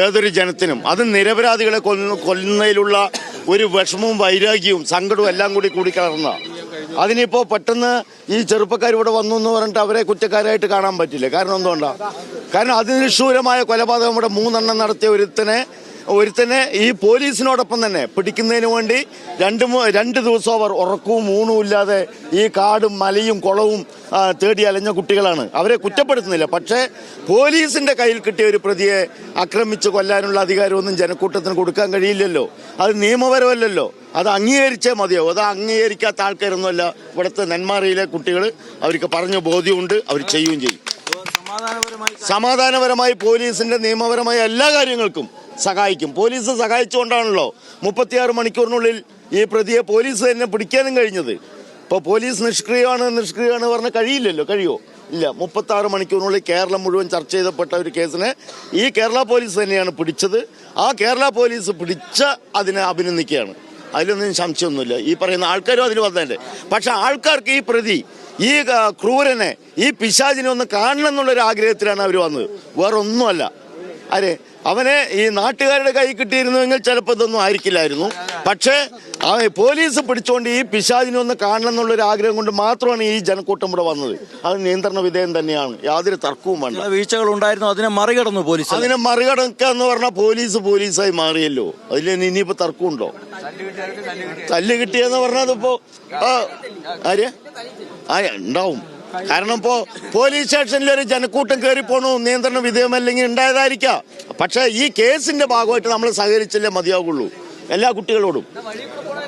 ഏതൊരു ജനത്തിനും. അത് നിരപരാധികളെ കൊല്ലുന്ന കൊല്ലുന്നതിലുള്ള ഒരു വിഷമവും വൈരാഗ്യവും സങ്കടവും എല്ലാം കൂടി കൂടിക്കലർന്ന. അതിനിപ്പോ പെട്ടെന്ന് ഈ ചെറുപ്പക്കാർ ഇവിടെ വന്നു എന്ന് പറഞ്ഞിട്ട് അവരെ കുറ്റക്കാരായിട്ട് കാണാൻ പറ്റില്ല. കാരണം എന്തുകൊണ്ടാണ് കാരണം അതിനിഷ്ഠൂരമായ കൊലപാതകം ഇവിടെ മൂന്നെണ്ണം നടത്തിയ ഒരുത്തനെ ഒരുത്തനെ ഈ പോലീസിനോടൊപ്പം തന്നെ പിടിക്കുന്നതിന് വേണ്ടി രണ്ട് രണ്ട് ദിവസം അവർ ഉറക്കവും ഊണും ഇല്ലാതെ ഈ കാടും മലയും കുളവും തേടി അലഞ്ഞ കുട്ടികളാണ്. അവരെ കുറ്റപ്പെടുത്തുന്നില്ല. പക്ഷേ പോലീസിന്റെ കയ്യിൽ കിട്ടിയ ഒരു പ്രതിയെ ആക്രമിച്ച് കൊല്ലാനുള്ള അധികാരമൊന്നും ജനക്കൂട്ടത്തിന് കൊടുക്കാൻ കഴിയില്ലല്ലോ. അത് നിയമപരമല്ലല്ലോ. അത് അംഗീകരിച്ചേ മതിയോ അത് അംഗീകരിക്കാത്ത ആൾക്കാരൊന്നുമല്ല. ഇവിടുത്തെ നെന്മാറയിലെ കുട്ടികൾ അവർക്ക് പറഞ്ഞ ബോധ്യമുണ്ട്. അവർ ചെയ്യുകയും ചെയ്യും. സമാധാനപരമായി പോലീസിന്റെ നിയമപരമായ എല്ലാ കാര്യങ്ങൾക്കും സഹായിക്കും. പോലീസ് സഹായിച്ചുകൊണ്ടാണല്ലോ മുപ്പത്തിയാറ് മണിക്കൂറിനുള്ളിൽ ഈ പ്രതിയെ പോലീസ് തന്നെ പിടിക്കാനും കഴിഞ്ഞത്. ഇപ്പോൾ പോലീസ് നിഷ്ക്രിയമാണ് നിഷ്ക്രിയമാണ് പറഞ്ഞ കഴിയില്ലല്ലോ കഴിയോ? ഇല്ല മുപ്പത്തി ആറ് മണിക്കൂറിനുള്ളിൽ കേരളം മുഴുവൻ ചർച്ച ചെയ്തപ്പെട്ട ഒരു കേസിനെ ഈ കേരള പോലീസ് തന്നെയാണ് പിടിച്ചത്. ആ കേരള പോലീസ് പിടിച്ച അതിനെ അഭിനന്ദിക്കുകയാണ്. അതിലൊന്നും സംശയമൊന്നുമില്ല. ഈ പറയുന്ന ആൾക്കാരും അതിന് വന്നതിന്റെ പക്ഷെ ആൾക്കാർക്ക് ഈ പ്രതി ഈ ക്രൂരനെ ഈ പിശാചിനെ ഒന്ന് കാണണം എന്നുള്ളൊരു ആഗ്രഹത്തിലാണ് അവർ വന്നത്. വേറെ ഒന്നുമല്ല. അരെ അവനെ ഈ നാട്ടുകാരുടെ കൈ കിട്ടിയിരുന്നുവെങ്കിൽ ചിലപ്പോൾ ഇതൊന്നും ആയിരിക്കില്ലായിരുന്നു. പക്ഷേ പോലീസ് പിടിച്ചുകൊണ്ട് ഈ പിശാചിനെ ഒന്ന് കാണണം എന്നുള്ളൊരു ആഗ്രഹം കൊണ്ട് മാത്രമാണ് ഈ ജനക്കൂട്ടം ഇവിടെ വന്നത്. അത് നിയന്ത്രണ വിധേയം തന്നെയാണ്. യാതൊരു തർക്കവും വേണ്ട. വീഴ്ചകൾ ഉണ്ടായിരുന്നു അതിനെ മറികടന്നു പോലീസ്. അതിനെ മറികടക്കുക എന്ന് പറഞ്ഞാൽ പോലീസ് പോലീസായി മാറിയല്ലോ. അതിൽ ഇനിയിപ്പോ തർക്കമുണ്ടോ? തല്ല് കിട്ടിയെന്ന് പറഞ്ഞാൽ ആ, ആര്? ആ ഉണ്ടാവും. കാരണം ഇപ്പോ പോലീസ് സ്റ്റേഷനിൽ ഒരു ജനക്കൂട്ടം കയറി പോണു നിയന്ത്രണ വിധേയമല്ലെങ്കിൽ ഉണ്ടായതായിരിക്കാം. പക്ഷേ ഈ കേസിന്റെ ഭാഗമായിട്ട് നമ്മൾ സഹകരിച്ചല്ലേ മതിയാവുള്ളൂ. എല്ലാ കുട്ടികളോടും.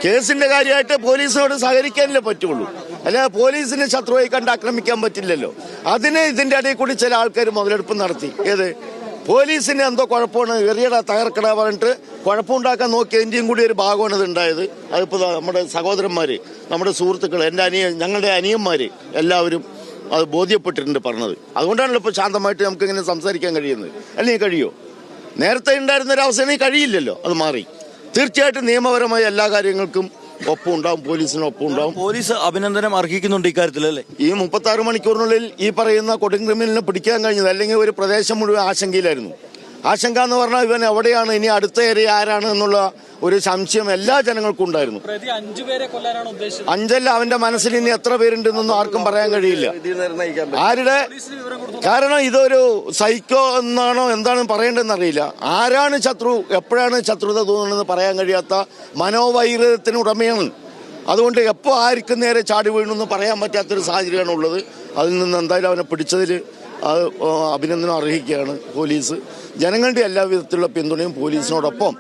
കേസിന്റെ കാര്യമായിട്ട് പോലീസിനോട് സഹകരിക്കാനല്ലേ പറ്റുള്ളൂ. അല്ല പോലീസിനെ ശത്രുവായി കണ്ട് ആക്രമിക്കാൻ പറ്റില്ലല്ലോ. അതിന് ഇതിന്റെ ഇടയിൽ കൂടി ചില ആൾക്കാർ മുതലെടുപ്പ് നടത്തി. ഏത്? പോലീസിന് എന്തോ കുഴപ്പമാണ് എറിയട തകർക്കട പറഞ്ഞിട്ട് കുഴപ്പമുണ്ടാക്കാൻ നോക്കിയതിന്റെയും കൂടി ഒരു ഭാഗമാണ് ഇത് ഉണ്ടായത് അതിപ്പോൾ നമ്മുടെ സഹോദരന്മാർ നമ്മുടെ സുഹൃത്തുക്കൾ എന്റെ അനിയ ഞങ്ങളുടെ അനിയന്മാർ എല്ലാവരും അത് ബോധ്യപ്പെട്ടിട്ടുണ്ട് പറഞ്ഞത്. അതുകൊണ്ടാണല്ലോ ഇപ്പോൾ ശാന്തമായിട്ട് നമുക്ക് ഇങ്ങനെ സംസാരിക്കാൻ കഴിയുന്നത്. അല്ലെങ്കിൽ കഴിയോ? നേരത്തെ ഉണ്ടായിരുന്ന ഒരു അവസ്ഥയാണെങ്കിൽ കഴിയില്ലല്ലോ അത് മാറി. തീർച്ചയായിട്ടും നിയമപരമായ എല്ലാ കാര്യങ്ങൾക്കും ഒപ്പം ഉണ്ടാവും പോലീസിന് ഒപ്പം ഉണ്ടാവും. പോലീസ് അഭിനന്ദനം അർഹിക്കുന്നുണ്ട് ഇക്കാര്യത്തിൽ അല്ലേ? ഈ മുപ്പത്തി ആറ് മണിക്കൂറിനുള്ളിൽ ഈ പറയുന്ന കൊടുങ്ക്രിമിനലിനെ പിടിക്കാൻ കഴിഞ്ഞത് അല്ലെങ്കിൽ ഒരു പ്രദേശം മുഴുവൻ ആശങ്കയിലായിരുന്നു. ആശങ്ക എന്ന് പറഞ്ഞാൽ ഇവൻ എവിടെയാണ്? ഇനി അടുത്ത ഏരിയ ആരാണ് എന്നുള്ള ഒരു സംശയം എല്ലാ ജനങ്ങൾക്കും ഉണ്ടായിരുന്നു. അഞ്ചല്ല അവന്റെ മനസ്സിൽ ഇനി എത്ര പേരുണ്ടെന്നൊന്നും ആർക്കും പറയാൻ കഴിയില്ല. ആരുടെ? കാരണം ഇതൊരു സൈക്കോ എന്നാണോ എന്താണ് പറയേണ്ടതെന്ന് അറിയില്ല ആരാണ് ശത്രു? എപ്പോഴാണ് ശത്രുത തോന്നുന്നതെന്ന് പറയാൻ കഴിയാത്ത മനോവൈരുദ്ധ്യത്തിന് ഉടമയാണ്. അതുകൊണ്ട് എപ്പോൾ ആർക്കും നേരെ ചാടി വീണെന്ന് പറയാൻ പറ്റാത്തൊരു സാഹചര്യമാണ് ഉള്ളത് അതിൽ നിന്ന് എന്തായാലും അവനെ പിടിച്ചതിൽ അത് അഭിനന്ദനം അർഹിക്കുകയാണ് പോലീസ്. ജനങ്ങളുടെ എല്ലാ വിധത്തിലുള്ള പിന്തുണയും പോലീസിനോടൊപ്പം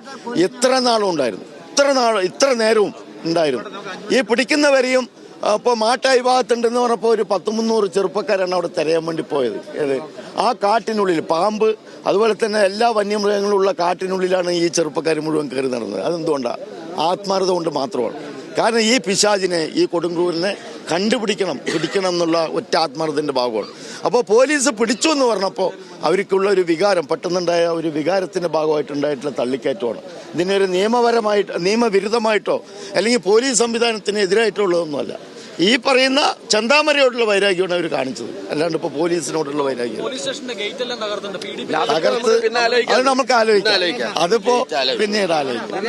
എത്ര നാളും ഉണ്ടായിരുന്നു? ഇത്ര നാൾ ഇത്ര നേരവും ഉണ്ടായിരുന്നു? ഈ പിടിക്കുന്നവരെയും അപ്പോൾ മാട്ടായി ഭാഗത്തുണ്ടെന്ന് പറഞ്ഞപ്പോൾ ഒരു പത്ത് മുന്നൂറ് ചെറുപ്പക്കാരാണ് അവിടെ തിരയാൻ വേണ്ടി പോയത്. ഏത്? ആ കാട്ടിനുള്ളിൽ പാമ്പ് അതുപോലെ തന്നെ എല്ലാ വന്യമൃഗങ്ങളും ഉള്ള കാട്ടിനുള്ളിലാണ് ഈ ചെറുപ്പക്കാർ മുഴുവൻ കയറി നടന്നത്. അതെന്തുകൊണ്ടാണ് ആത്മാർത്ഥത കൊണ്ട് മാത്രമാണ്. കാരണം ഈ പിശാജിനെ ഈ കൊടുങ്ക്രൂരിനെ കണ്ടുപിടിക്കണം പിടിക്കണം എന്നുള്ള ഒറ്റ ആത്മാർത്ഥത്തിന്റെ ഭാഗമാണ്. അപ്പോൾ പോലീസ് പിടിച്ചു എന്ന് പറഞ്ഞപ്പോൾ അവർക്കുള്ള ഒരു വികാരം പെട്ടെന്നുണ്ടായ ഒരു വികാരത്തിന്റെ ഭാഗമായിട്ടുണ്ടായിട്ടുള്ള തള്ളിക്കയറ്റമാണ്. ഇതിനൊരു നിയമപരമായിട്ട് നിയമവിരുദ്ധമായിട്ടോ അല്ലെങ്കിൽ പോലീസ് സംവിധാനത്തിന് എതിരായിട്ടുള്ളതൊന്നുമല്ല. ഈ പറയുന്ന ചന്താമരയോടുള്ള വൈരാഗ്യമാണ് അവർ കാണിച്ചത്. അല്ലാണ്ട് ഇപ്പോൾ പോലീസിനോടുള്ള വൈരാഗ്യം തകർത്ത് അത് നമുക്ക് ആലോചിക്കാം. അതിപ്പോ പിന്നീട് ആലോചിക്കാം.